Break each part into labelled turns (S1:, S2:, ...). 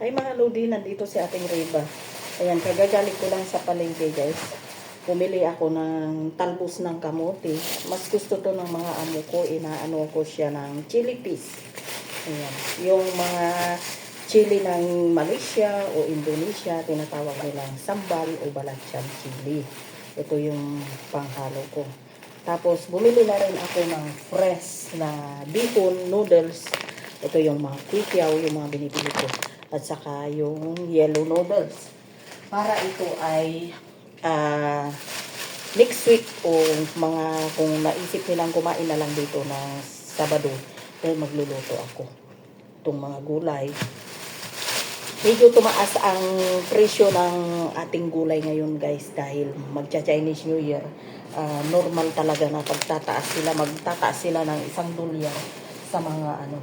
S1: Ay mga Lodi, nandito si ating Reba. Ayan, kagagaling ko lang sa palengke guys. Pumili ako ng talbos ng kamote. Mas gusto to ng mga amo ko. Inaano ko siya ng chili peas. Ayan. Yung mga chili ng Malaysia o Indonesia, tinatawag nilang sambal o balachan chili. Ito yung panghalo ko. Tapos, bumili na rin ako ng fresh na bihon noodles. Ito yung mga kikyaw, yung mga binibili ko. At saka yung yellow noodles. Para ito ay ah, next week o mga kung naisip nilang kumain na lang dito ng Sabado, dahil magluluto ako. Itong mga gulay. Medyo tumaas ang presyo ng ating gulay ngayon guys dahil magcha-Chinese New Year. Ah, normal talaga na pagtataas sila, magtataas sila ng isang dolyar sa mga ano,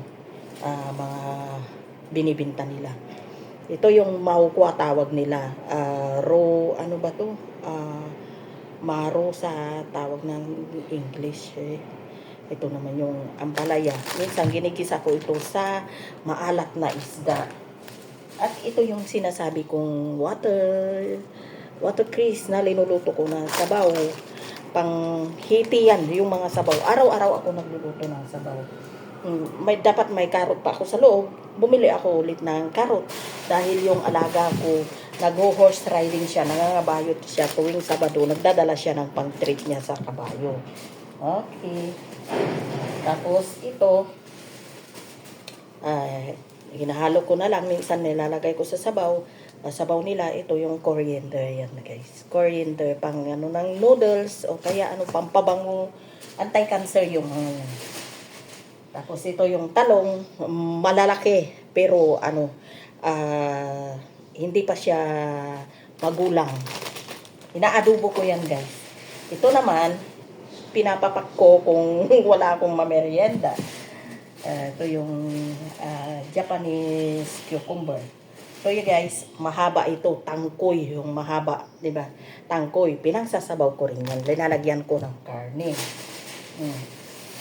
S1: ah, mga binibinta nila. Ito yung maukwa tawag nila. Ah, raw, ano ba to? Ah, maro sa tawag ng English. Eh. Ito naman yung ampalaya. Minsan ginigisa ko ito sa maalat na isda. At ito yung sinasabi kong water water crease na linuluto ko na sabaw. Pang hiti yan, yung mga sabaw. Araw-araw ako nagluluto ng sabaw. May dapat may karot pa ako sa loob. Bumili ako ulit ng karot dahil yung alaga ko nag-horse riding siya, nangangabayot siya tuwing Sabado, nagdadala siya ng pang-treat niya sa kabayo. Okay. Tapos ito, ay, hinahalo ko na lang. Minsan nilalagay ko sa sabaw. Sa sabaw nila, ito yung coriander. Yan guys. Coriander, pang ano ng noodles o kaya ano, pampabango, anti-cancer yung mga yan. Tapos ito yung talong, malalaki, pero ano, ah, hindi pa siya magulang. Inaadobo ko yan guys. Ito naman, pinapapak ko kung wala akong mamerienda. Ah, ito yung ah, Japanese cucumber. So you guys, mahaba ito, tangkoy, yung mahaba, 'di ba? Tangkoy, pinangsasabaw ko rin yan. Linalagyan ko ng karne. Hmm.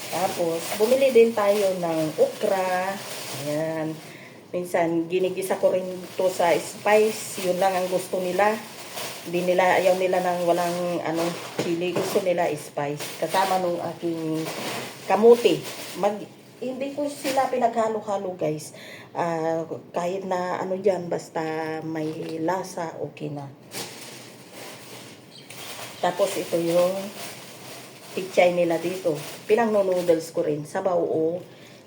S1: Tapos, bumili din tayo ng okra. Ayan. Minsan, ginigisa ko rin to sa spice. Yun lang ang gusto nila. Hindi nila, ayaw nila ng walang ano, chili. Gusto nila spice. Kasama nung aking kamuti. Mag, hindi ko sila pinaghalo-halo guys. Ah, kahit na ano dyan, basta may lasa, okay na. Tapos ito yung pichay nila dito. Pinang noodles ko rin. Sabaw o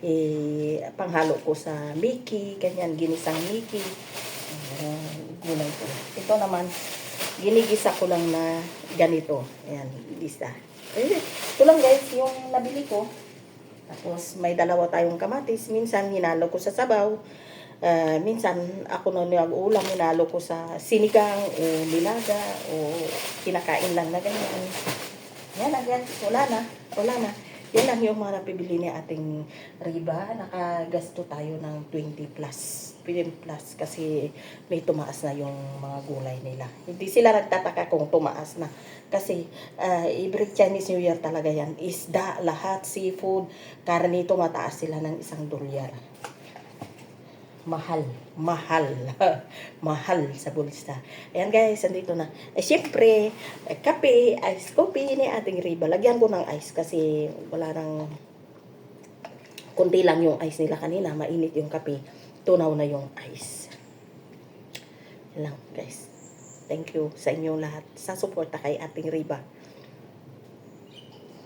S1: eh, panghalo ko sa Mickey, ganyan, ginisang Mickey. Uh, gulay ko. Ito naman, ginigisa ko lang na ganito. Ayan, gisa. Eh, ito lang guys, yung nabili ko. Tapos may dalawa tayong kamatis. Minsan hinalo ko sa sabaw. Ah, minsan ako na nag-ulam, hinalo ko sa sinigang o nilaga o kinakain lang na ganyan. Yan lang yan. Wala na. Wala na. Yan lang yung mga napibili ni ating riba. Nakagasto tayo ng 20 plus. 20 plus kasi may tumaas na yung mga gulay nila. Hindi sila nagtataka kung tumaas na. Kasi uh, every Chinese New Year talaga yan. Isda, lahat, seafood, karne, tumataas sila ng isang dolyar mahal, mahal, mahal sa bulsa. Ayan guys, andito na. Eh, syempre, eh, kape, ice coffee ni ating riba. Lagyan ko ng ice kasi wala nang kundi lang yung ice nila kanina. Mainit yung kape. Tunaw na yung ice. Yan lang guys. Thank you sa inyong lahat sa suporta kay ating riba.